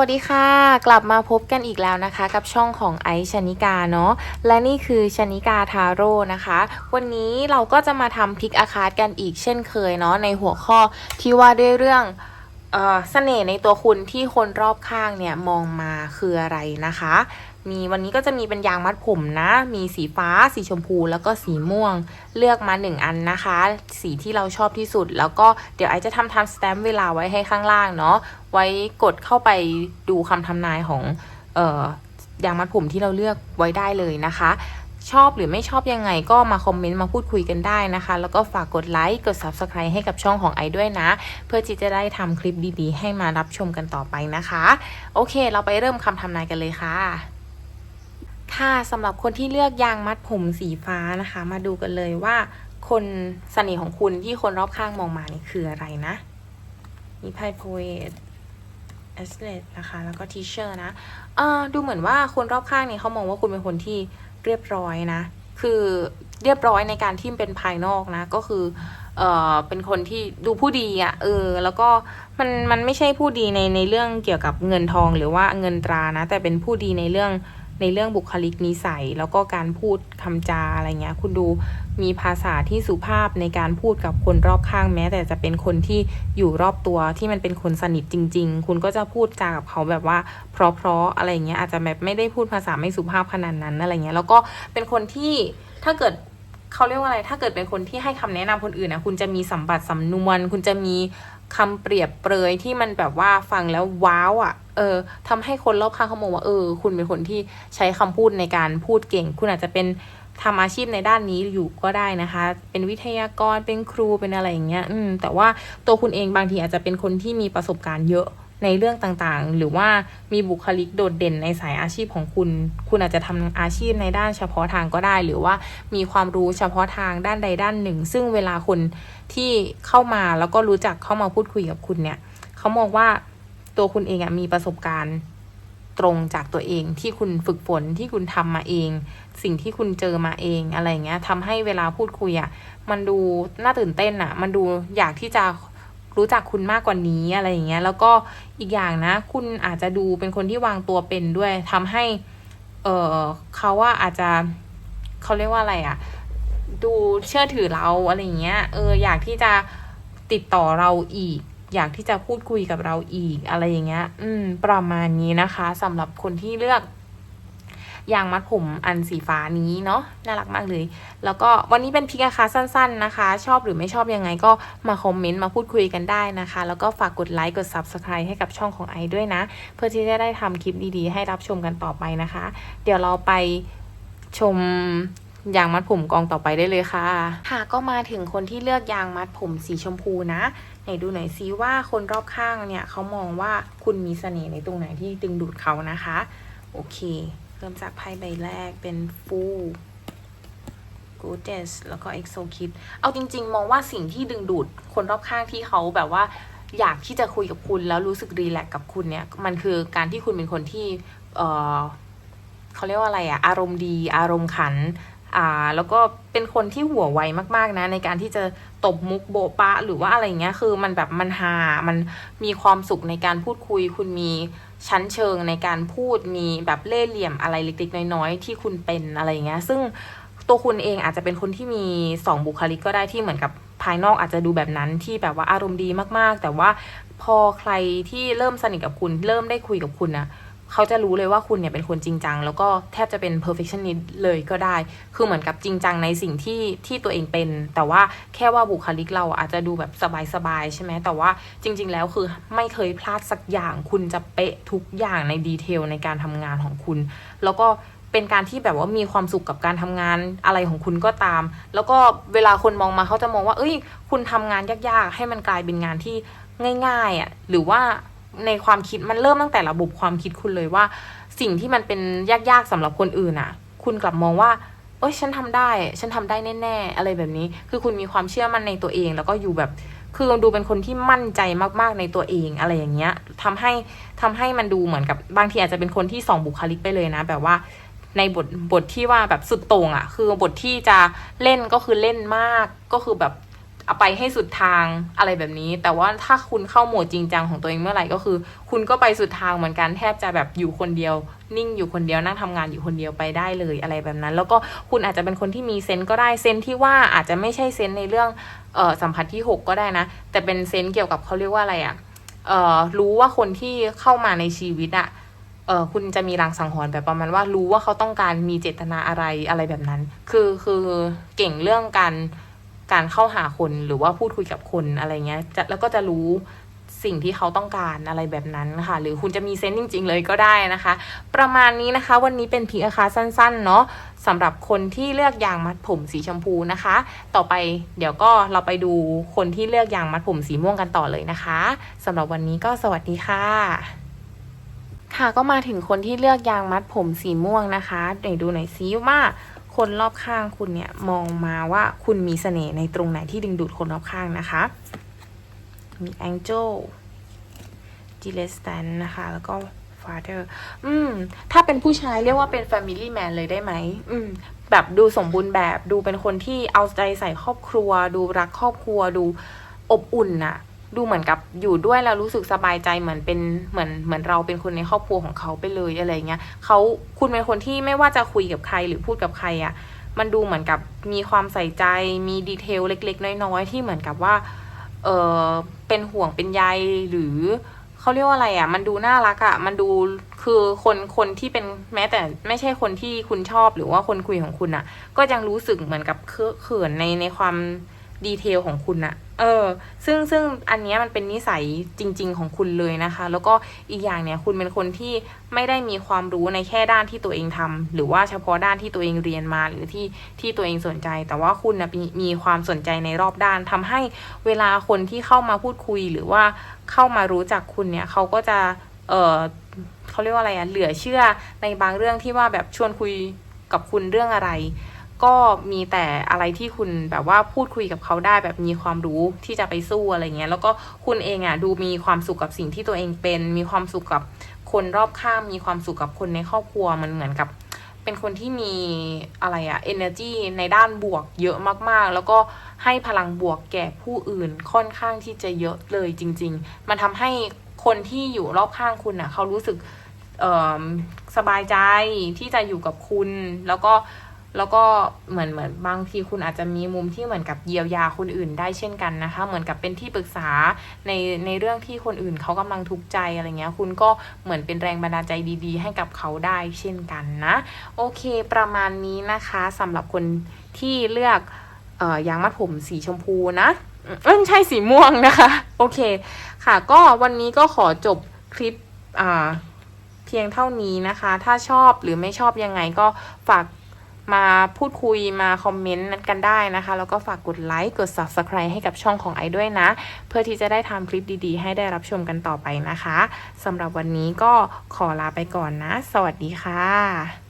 วัสดีค่ะ กลับมาพบกันอีกแล้วนะคะ กับช่องของไอซ์ชนิกาเนาะและนี่คือชนิกาทาโร่นะคะ วันนี้เราก็จะมาทำพิกอาคาร์ดกันอีกเช่นเคยเนาะในหัวข้อที่ว่าด้วยเรื่องเออเสน่ห์ในตัวคุณที่คนรอบข้างเนี่ยมองมาคืออะไรนะคะ มีวันนี้ก็จะมีเป็นยางมัดผมนะ มีสีฟ้า สีชมพู แล้วก็สีม่วง เลือกมาหนึ่งอันนะคะ สีที่เราชอบที่สุด แล้วก็เดี๋ยวไอจะทำทำสแตมป์เวลาไว้ให้ข้างล่างเนาะ ไว้กดเข้าไปดูคำทำนายของเอ่อยางมัดผมที่เราเลือกไว้ได้เลยนะคะ ชอบหรือไม่ชอบยังไงก็มาคอมเมนต์มาพูดคุยกันได้นะคะ แล้วก็ฝากกดไลค์ กด Subscribe ให้กับช่องของไอด้วยนะ เพื่อที่จะได้ทำคลิปดีๆ ให้มารับชมกันต่อไปนะคะ โอเค เราไปเริ่มคำทำนายกันเลยค่ะ ค่ะสำหรับคนที่เลือกยางมัดผมสีฟ้านะคะ มาดูกันเลยว่า คนเสน่ห์ของคุณที่คนรอบข้างมองมานี่คืออะไรนะมีไพ่โพเอตเอสเลตนะคะ แล้วก็ทีเชอร์นะเออดูเหมือนว่าคนรอบข้างเนี่ยเขามองว่าคุณเป็นคนที่เรียบร้อยนะ คือเรียบร้อยในการที่เป็นภายนอกนะ ก็คือเออเป็นคนที่ดูผู้ดีอะ่ะ เออ แล้วก็มันมันไม่ใช่ผู้ดีในในเรื่องเกี่ยวกับเงินทองหรือว่าเงินตรานะ แต่เป็นผู้ดีในเรื่อง ในเรื่องบุคลิกนิสัย แล้วก็การพูดคำจาอะไรเงี้ย คุณดูมีภาษาที่สุภาพในการพูดกับคนรอบข้างแม้ แต่จะเป็นคนที่อยู่รอบตัวที่มันเป็นคนสนิทจริง ๆ คุณก็จะพูดจากับเขาแบบว่า เพราะๆอะไรเงี้ยอาจจะแบบไม่ได้พูดภาษาไม่สุภาพขนาดนั้นอะไรเงี้ยแล้วก็เป็นคนที่ถ้าเกิดเขาเรียกว่าอะไร ถ้าเกิดเป็นคนที่ให้คำแนะนำคนอื่นนะคุณจะมีสัมบัติสำนวน คุณจะมี คำเปรียบเปรยที่มันแบบว่าฟังแล้วว้าวอะ่ะ เออทำให้คนรอบข้างเขามองว่าเออ คุณเป็นคนที่ใช้คำพูดในการพูดเก่ง คุณอาจจะเป็นทำอาชีพในด้านนี้อยู่ก็ได้นะคะ เป็นวิทยากรเป็นครูเป็นอะไรอย่างเงี้ย อืม แต่ว่าตัวคุณเองบางทีอาจจะเป็นคนที่มีประสบการณ์เยอะ ในเรื่องต่างๆ หรือว่ามีบุคลิกโดดเด่นในสายอาชีพของคุณ คุณอาจจะทำอาชีพในด้านเฉพาะทางก็ได้ หรือว่ามีความรู้เฉพาะทางด้านใดด้านหนึ่ง ซึ่งเวลาคนที่เข้ามาแล้วก็รู้จักเข้ามาพูดคุยกับคุณเนี่ยเขามองว่าตัวคุณเองอะมีประสบการณ์ตรงจากตัวเองที่คุณฝึกฝนที่คุณทำมาเอง สิ่งที่คุณเจอมาเองอะไรเงี้ยทำให้เวลาพูดคุยอะมันดูน่าตื่นเต้นอะมันดูอยากที่จะ รู้จักคุณมากกว่านี้อะไรอย่างเงี้ย แล้วก็อีกอย่างนะ คุณอาจจะดูเป็นคนที่วางตัวเป็นด้วยทำให้ เออเขาว่าอาจจะเขาเรียกว่าอะไรอะ่ะ ดูเชื่อถือเราอะไรอย่างเงี้ย เออ อยากที่จะติดต่อเราอีก อยากที่จะพูดคุยกับเราอีกอะไรอย่างเงี้ย อืม ประมาณนี้นะคะสำหรับคนที่เลือก ยางมัดผมอันสีฟ้านี้เนาะน่ารักมากเลย แล้วก็วันนี้เป็นพิกาคาสั้น ๆนะคะ ชอบหรือไม่ชอบยังไงก็มาคอมเมนต์มาพูดคุยกันได้นะคะ แล้วก็ฝากกดไลค์กด Subscribe ให้กับช่องของไอด้วยนะ เพื่อที่จะได้ทำคลิปดีๆ ให้รับชมกันต่อไปนะคะ เดี๋ยวเราไปชมยางมัดผมกองต่อไปได้เลยค่ะ ค่ะก็มาถึงคนที่เลือกยางมัดผมสีชมพูนะ ไหนดูหน่อยซิว่าคนรอบข้างเนี่ยเขามองว่าคุณมีเสน่ห์ในตรงไหนที่ดึงดูดเขานะคะ โอเค ริ่มจากไพ่ใบแรกเป็นฟูกูเดสแล้วก็เอ็กโซคิดเอาจริง ๆ มองว่าสิ่งที่ดึงดูดคนรอบข้างที่เขาแบบว่าอยากที่จะคุยกับคุณแล้วรู้สึกรีแลกกับคุณเนี่ย มันคือการที่คุณเป็นคนที่ เออเขาเรียกว่าอะไรอะอารมณ์ดีอารมณ์ขัน อ่า แล้วก็เป็นคนที่หัวไวมาก ๆ นะ ในการที่จะตบมุกโบปะ หรือว่าอะไรเงี้ยคือมันแบบมันฮามันมีความสุขในการพูดคุย คุณมี ชั้นเชิงในการพูดมีแบบเล่ห์เหลี่ยมอะไรเล็กๆน้อยๆ ที่คุณเป็นอะไรเงี้ย ซึ่งตัวคุณเองอาจจะเป็นคนที่มีสองบุคลิกก็ได้ที่เหมือนกับภายนอกอาจจะดูแบบนั้นที่แบบว่าอารมณ์ดีมากๆ แต่ว่าพอใครที่เริ่มสนิทกับคุณ เริ่มได้คุยกับคุณนะ เขาจะรู้เลยว่าคุณเนี่ยเป็นคนจริงจัง แล้วก็แทบจะเป็น perfectionist เลยก็ได้ คือเหมือนกับจริงจังในสิ่งที่ที่ตัวเองเป็น แต่ว่าแค่ว่าบุคลิกเราอาจจะดูแบบสบายๆใช่ไหมแต่ว่าจริง ๆ แล้วคือไม่เคยพลาดสักอย่างคุณจะเป๊ะทุกอย่างในดีเทลในการทำงานของคุณ แล้วก็เป็นการที่แบบว่ามีความสุขกับการทำงานอะไรของคุณก็ตาม แล้วก็เวลาคนมองมาเขาจะมองว่า เอ้ย คุณทำงานยากๆ ให้มันกลายเป็นงานที่ง่ายๆอะ หรือว่า ในความคิดมันเริ่มตั้งแต่ระบบความคิดคุณเลยว่า สิ่งที่มันเป็นยากๆสำหรับคนอื่นอะคุณกลับมองว่าเอ้ยฉันทำได้ ฉันทำได้แน่ๆ อะไรแบบนี้ คือคุณมีความเชื่อมั่นในตัวเอง แล้วก็อยู่แบบ คือดูเป็นคนที่มั่นใจมากๆในตัวเองอะไรอย่างเงี้ยทำให้ทำให้มันดูเหมือนกับบางทีอาจจะเป็นคนที่สองบุคลิกไปเลยนะ แบบว่าในบทบทที่ว่าแบบสุดโต่งอะ่ะ คือบทที่จะเล่นก็คือเล่นมาก ก็คือแบบ เอาไปให้สุดทางอะไรแบบนี้ แต่ว่าถ้าคุณเข้าโหมดจริงจังของตัวเองเมื่อไหร่ก็คือ คุณก็ไปสุดทางเหมือนกันแทบจะแบบอยู่คนเดียว นิ่งอยู่คนเดียวนั่งทำงานอยู่คนเดียวไปได้เลยอะไรแบบนั้น แล้วก็คุณอาจจะเป็นคนที่มีเซนส์ก็ได้เซนส์ที่ว่าอาจจะไม่ใช่เซนส์ในเรื่องเออสัมผัสที่หกก็ได้นะ แต่เป็นเซนส์เกี่ยวกับเขาเรียกว่าอะไรอะเอ่อรู้ว่าคนที่เข้ามาในชีวิตอะเออคุณจะมีรางสังหรณ์แบบประมาณว่ารู้ว่าเขาต้องการมีเจตนาอะไรอะไรแบบนั้น คือคือเก่งเรื่องการ การเข้าหาคนหรือว่าพูดคุยกับคนอะไรเงี้ยจะแล้วก็จะรู้สิ่งที่เขาต้องการอะไรแบบนั้นค่ะ หรือคุณจะมีเซนส์จริง ๆ เลยก็ได้นะคะ ประมาณนี้นะคะ วันนี้เป็นพีอาคาสั้น ๆ เนาะสำหรับคนที่เลือกยางมัดผมสีชมพูนะคะ ต่อไปเดี๋ยวก็เราไปดูคนที่เลือกยางมัดผมสีม่วงกันต่อเลยนะคะสำหรับวันนี้ก็สวัสดีค่ะค่ะก็มาถึงคนที่เลือกยางมัดผมสีม่วงนะคะไหนดูหน่อยซิว่า คนรอบข้างคุณเนี่ยมองมาว่าคุณมีเสน่ห์ในตรงไหนที่ดึงดูดคนรอบข้างนะคะ มี Angel g i l e s t a n นะคะ แล้วก็ Father อืม ถ้าเป็นผู้ชายเรียกว่าเป็น Family Man เลยได้ไหม อืม แบบดูสมบูรณ์แบบ ดูเป็นคนที่เอาใจใส่ครอบครัว ดูรักครอบครัว ดูอบอุ่นน่ะ ดูเหมือนกับอยู่ด้วยแล้วรู้สึกสบายใจเหมือนเป็นเหมือนเหมือนเราเป็นคนในครอบครัวของเขาไปเลยอะไรเงี้ยเขาคุณเป็นคนที่ไม่ว่าจะคุยกับใครหรือพูดกับใครอะ่ะมันดูเหมือนกับมีความใส่ใจมีดีเทลเล็ก ๆ น้อยๆที่เหมือนกับว่าเออเป็นห่วงเป็นใยหรือเขาเรียกว่าอะไรอะ่ะ มันดูน่ารักอะ่ะ มันดูคือคนคนที่เป็นแม้แต่ไม่ใช่คนที่คุณชอบหรือว่าคนคุยของคุณอะ่ะ ก็ยังรู้สึกเหมือนกับเขินในในความ ดีเทลของคุณอะเออ ซึ่งซึ่งอันนี้มันเป็นนิสัยจริง ๆ ของคุณเลยนะคะ แล้วก็อีกอย่างเนี่ยคุณเป็นคนที่ไม่ได้มีความรู้ในแค่ด้านที่ตัวเองทำหรือว่าเฉพาะด้านที่ตัวเองเรียนมาหรือที่ที่ตัวเองสนใจ แต่ว่าคุณนะมีมีความสนใจในรอบด้านทำให้เวลาคนที่เข้ามาพูดคุยหรือว่าเข้ามารู้จักคุณเนี่ยเขาก็จะเออเขาเรียกว่าอะไรอะเหลือเชื่อในบางเรื่องที่ว่าแบบชวนคุยกับคุณเรื่องอะไร ก็มีแต่อะไรที่คุณแบบว่าพูดคุยกับเขาได้แบบมีความรู้ที่จะไปสู้อะไรเงี้ย แล้วก็คุณเองอะดูมีความสุขกับสิ่งที่ตัวเองเป็น มีความสุขกับคนรอบข้างมีความสุขกับคนในครอบครัวมันเหมือนกับ เป็นคนที่มีอะไรอะ energy ในด้านบวกเยอะมากๆ แล้วก็ให้พลังบวกแก่ผู้อื่นค่อนข้างที่จะเยอะเลยจริง ๆ มันทำให้คนที่อยู่รอบข้างคุณอะเขารู้สึกสบายใจที่จะอยู่กับคุณ แล้วก็ แล้วก็เหมือนเหมือนบางทีคุณอาจจะมีมุมที่เหมือนกับเยียวยาคนอื่นได้เช่นกันนะคะ เหมือนกับเป็นที่ปรึกษาในในเรื่องที่คนอื่นเขากำลังทุกข์ใจอะไรเงี้ย คุณก็เหมือนเป็นแรงบันดาลใจดี ๆ ให้กับเขาได้เช่นกันนะ โอเค ประมาณนี้นะคะสำหรับคนที่เลือกเอ่อยางมัดผมสีชมพูนะเออไม่ใช่สีม่วงนะคะ โอเค ค่ะ ก็วันนี้ก็ขอจบคลิปอ่าเพียงเท่านี้นะคะ ถ้าชอบหรือไม่ชอบยังไงก็ฝาก มาพูดคุยมาคอมเมนต์นัดกันได้นะคะ แล้วก็ฝากกดไลค์กด subscribe ให้กับช่องของไอด้วยนะ เพื่อที่จะได้ทำคลิปดีๆ ให้ได้รับชมกันต่อไปนะคะสำหรับวันนี้ก็ขอลาไปก่อนนะ สวัสดีค่ะ